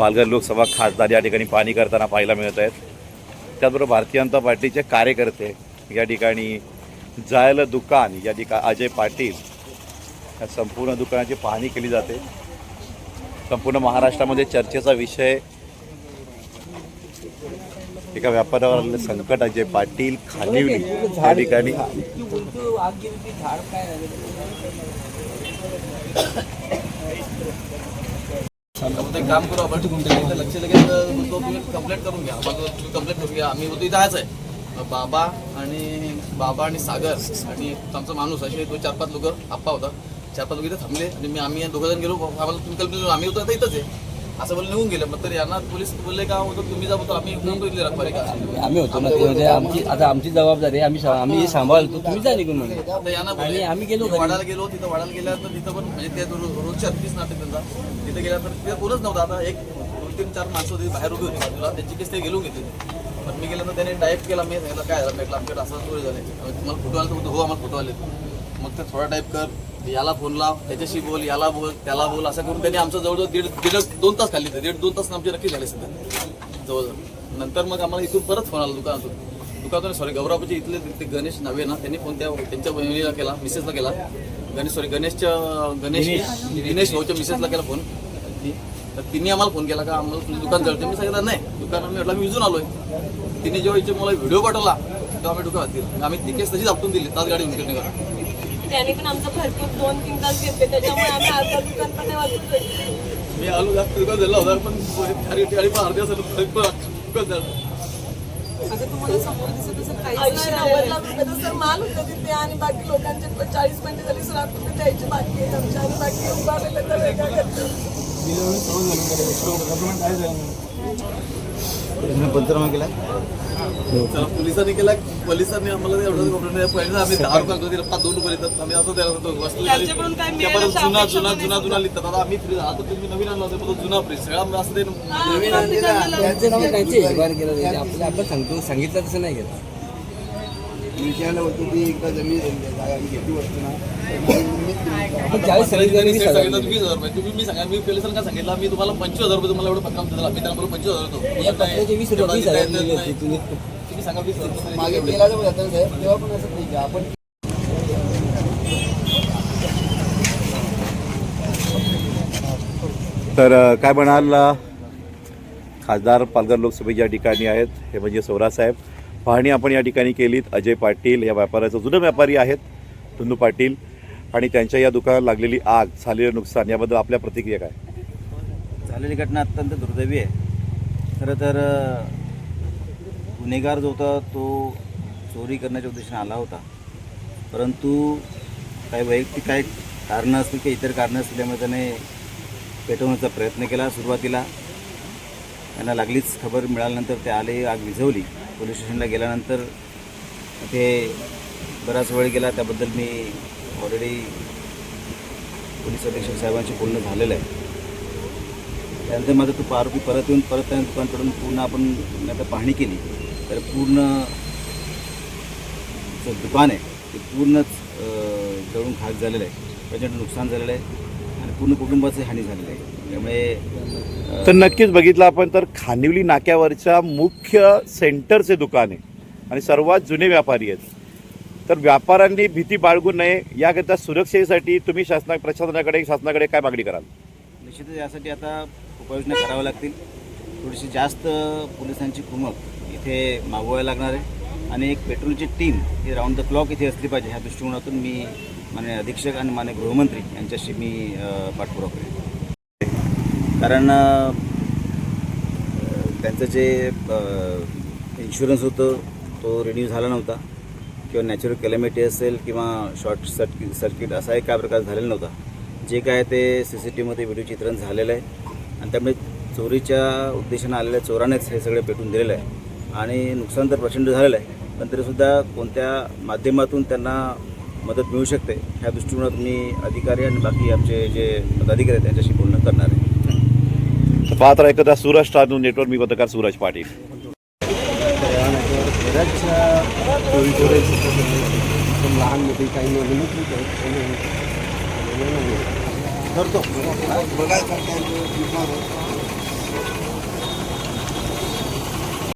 पालघर लोकसभा खासदार या ठिकाणी पाहणी करताना पाहायला मिळत आहेत. त्याचबरोबर भारतीय जनता पार्टीचे कार्यकर्ते या ठिकाणी जायला दुकान या ठिकाणी अजय पाटील या संपूर्ण दुकानाची पाहणी केली जाते. संपूर्ण महाराष्ट्रामध्ये चर्चेचा विषय एका व्यापाऱ्यावर आलेलं संकट अजय पाटील खानिवली या ठिकाणी. ते काम करू आपण इथं लक्ष लगेच बोलतो तुम्ही कंप्लेंट करून घ्या. बाबा तुम्ही कंप्लेंट करून घ्या. आम्ही होतो इथं आहेच आहे. बाबा आणि बाबा आणि सागर आणि आमचा माणूस असे तो चार पाच लोक आप्पा होता. चार पाच लोक इथे थांबले आणि मी आम्ही दोघं जण गेलो. आम्हाला तुम्ही कल्पना आम्ही होतो आता इथंच आहे. असं बोलून निघून गेलं मग तर यांना पोलीस बोलले का होतं तुम्ही जा बोलतो आम्ही नव्हतो इथले रखवारी का? आम्ही होतो ना ते म्हणजे आमची आता आमची जबाबदारी आहे. आम्ही सा- आम्ही सांभाळतो तुम्ही जा निघून म्हणजे यांना बोलले, आणि आम्ही गेलो वाडाला गेलो तिथं वाडाला गेल्यानंतर तिथं पण म्हणजे ते रो- रोजचे अडतीस नाटक त्यांचा. तिथे गेल्यानंतर तिथे कोणच नव्हतं. आता एक दोन तीन चार माणसं होती बाहेर उभी होती बाजूला. त्यांची केस ते गेलो घेते पण मी गेल्यानंतर त्याने टाईप केला मी सांगितलं काय झालं आमच्याकडे असं चोरी झाले तुम्हाला फोटो आले तर म्हणतो, हो आम्हाला फोटो आले मग ते थोडा टाईप कर. याला फोन लाव त्याच्याशी बोल याला बोल त्याला बोल असं करून त्यांनी आमचं जवळजवळ दीड दीड दोन तास खाल्ली होती. दीड दोन तास आमची नक्की झाले सध्या. जवळजवळ. नंतर मग आम्हाला इथून परत फोन आला दुकानातून. दुकानातून सॉरी गौराबाचे इथले ते गणेश नव्हे ना त्यांनी फोन त्या त्यांच्या बहिणीला केला मिसेसला केला. गणेश सॉरी गणेशच्या गणेश दिनेश. भाऊच्या मिसेसला केला फोन तर तिने आम्हाला फोन केला का आम्हाला तुझं दुकान जळते? मी सांगितलं नाही दुकान मी म्हटलं मी विजून आलोय. तिने जेव्हा इथे मला व्हिडिओ पाठवला तेव्हा आम्ही दुकानात दिली. आम्ही ती केस तशीच आपटून दिली तास गाडी करा त्याने पण आमचं भरपूर दोन तीन तास घेतले. त्याच्यामुळे आम्ही अर्धा दुकान पण नाही वाचतो मी आलो जास्त दुकान झालं होता पण गाडी गाडी पण अर्ध्या असं दुकान झालं. आता तुम्हाला समोर दिसत असं काहीच नाही नव्वद लाख रुपयाचं सर माल होतं तिथे आणि बाकी लोकांचे पण चाळीस पंचेचाळीस लाख रुपये द्यायचे बाकी आमच्या आणि बाकी उभारलेलं तर वेगळा करतो पंचनामा केला? चला पोलिसांनी केला. पोलिसांनी आम्हाला एवढं आम्ही दहा रुपये तिला पाच दोन रुपये देतात. आम्ही असं द्यायला होतो वस्तू जुना जुना जुना जुना लिहितात. आता आम्ही फ्रीज आता तुम्ही नवीन आणला होता तो जुना फ्रीज सगळा असं ते नवीन आणलेला आपण सांगतो सांगितलं तसं नाही केलं विषयाला होतो ती एकदा जमीन घेतली वस्तू ना ज्यावेळेस वीस हजार सांगितलं. वीस हजार रुपये तुम्ही मी सांगा मी काय सांगितलं मी तुम्हाला पंचवीस हजार रुपये तुम्हाला एवढं पक्का दिला मी त्यांना बोललो पंचवीस हजार होतो तुम्ही सांगा वीस मागे साहेब तेव्हा पण असं आपण तर काय म्हणाल खासदार पालघर लोकसभेच्या ठिकाणी आहेत हे म्हणजे सौरासाहेब पाहणी आपण या ठिकाणी केलीत. अजय पाटील या व्यापाऱ्याचा जुनं व्यापारी आहेत धुंदू पाटील. आणि त्यांच्या या दुकानात लागलेली आग झालेलं नुकसान याबद्दल आपल्या प्रतिक्रिया काय? झालेली घटना अत्यंत दुर्दैवी आहे. खरं तर गुन्हेगार जो होता तो चोरी करण्याच्या उद्देशाने आला होता. परंतु काही वैयक्तिक काही कारणं असतील किंवा इतर कारणं असल्यामुळे त्याने पेटवण्याचा प्रयत्न केला सुरुवातीला. त्यांना लागलीच खबर मिळाल्यानंतर ते आले आग विझवली. पोलीस स्टेशनला गेल्यानंतर ते बराच वेळ गेला त्याबद्दल मी ऑलरेडी पोलीस अधीक्षक साहेबांशी बोलणं झालेलं आहे. त्यानंतर माझा तो आरोपी परत येऊन परत त्या दुकानकडून पूर्ण आपण आता पाहणी केली तर पूर्ण जे दुकान आहे ते पूर्णच जळून खाक झालेलं आहे. प्रचंड नुकसान झालेलं आहे आणि पूर्ण कुटुंबाची हानी झालेलं आहे. त्यामुळे तर नक्कीच बघितलं आपण तर खानिवली नाक्यावरच्या मुख्य सेंटरचे दुकान आहे आणि सर्वात जुने व्यापारी आहेत. तर व्यापाऱ्यांनी भीती बाळगू नये याकरिता सुरक्षेसाठी तुम्ही शासना प्रशासनाकडे शासनाकडे काय मागणी कराल? निश्चितच यासाठी आता उपाययोजना कराव्या लागतील. थोडीशी जास्त पोलिसांची कुमक इथे मागवायला लागणार आहे. आणि एक पेट्रोलची टीम ही राऊंड द क्लॉक इथे असली पाहिजे. ह्या दृष्टिकोनातून मी माननीय अधीक्षक आणि माननीय गृहमंत्री यांच्याशी मी पाठपुरावा करेन. कारण त्यांचं जे इन्शुरन्स होतं तो रिन्यू झाला नव्हता. किंवा नॅचरल कॅलॅमिटी असेल किंवा शॉर्ट सर्किट सर्किट असा एक काय प्रकार झालेला नव्हता. जे काय ते सी सी टी व्हीमध्ये व्हिडिओ चित्रण झालेलं आहे. आणि त्यामुळे चोरीच्या उद्देशानं आलेल्या चोरानेच हे सगळे पेटून दिलेलं आहे. आणि नुकसान तर प्रचंड झालेलं आहे. पण तरीसुद्धा कोणत्या माध्यमातून त्यांना मदत मिळू शकते ह्या दृष्टिकोनात मी अधिकारी आणि बाकी आमचे जे पदाधिकारी आहेत त्यांच्याशी बोलणं करणार आहे. पाहत राहा एकदा सूरज स्टार न्यूज नेटवर्क मी पत्रकार सूरज पाटील। लहान मोठी काही नवीनच करतो बघायचं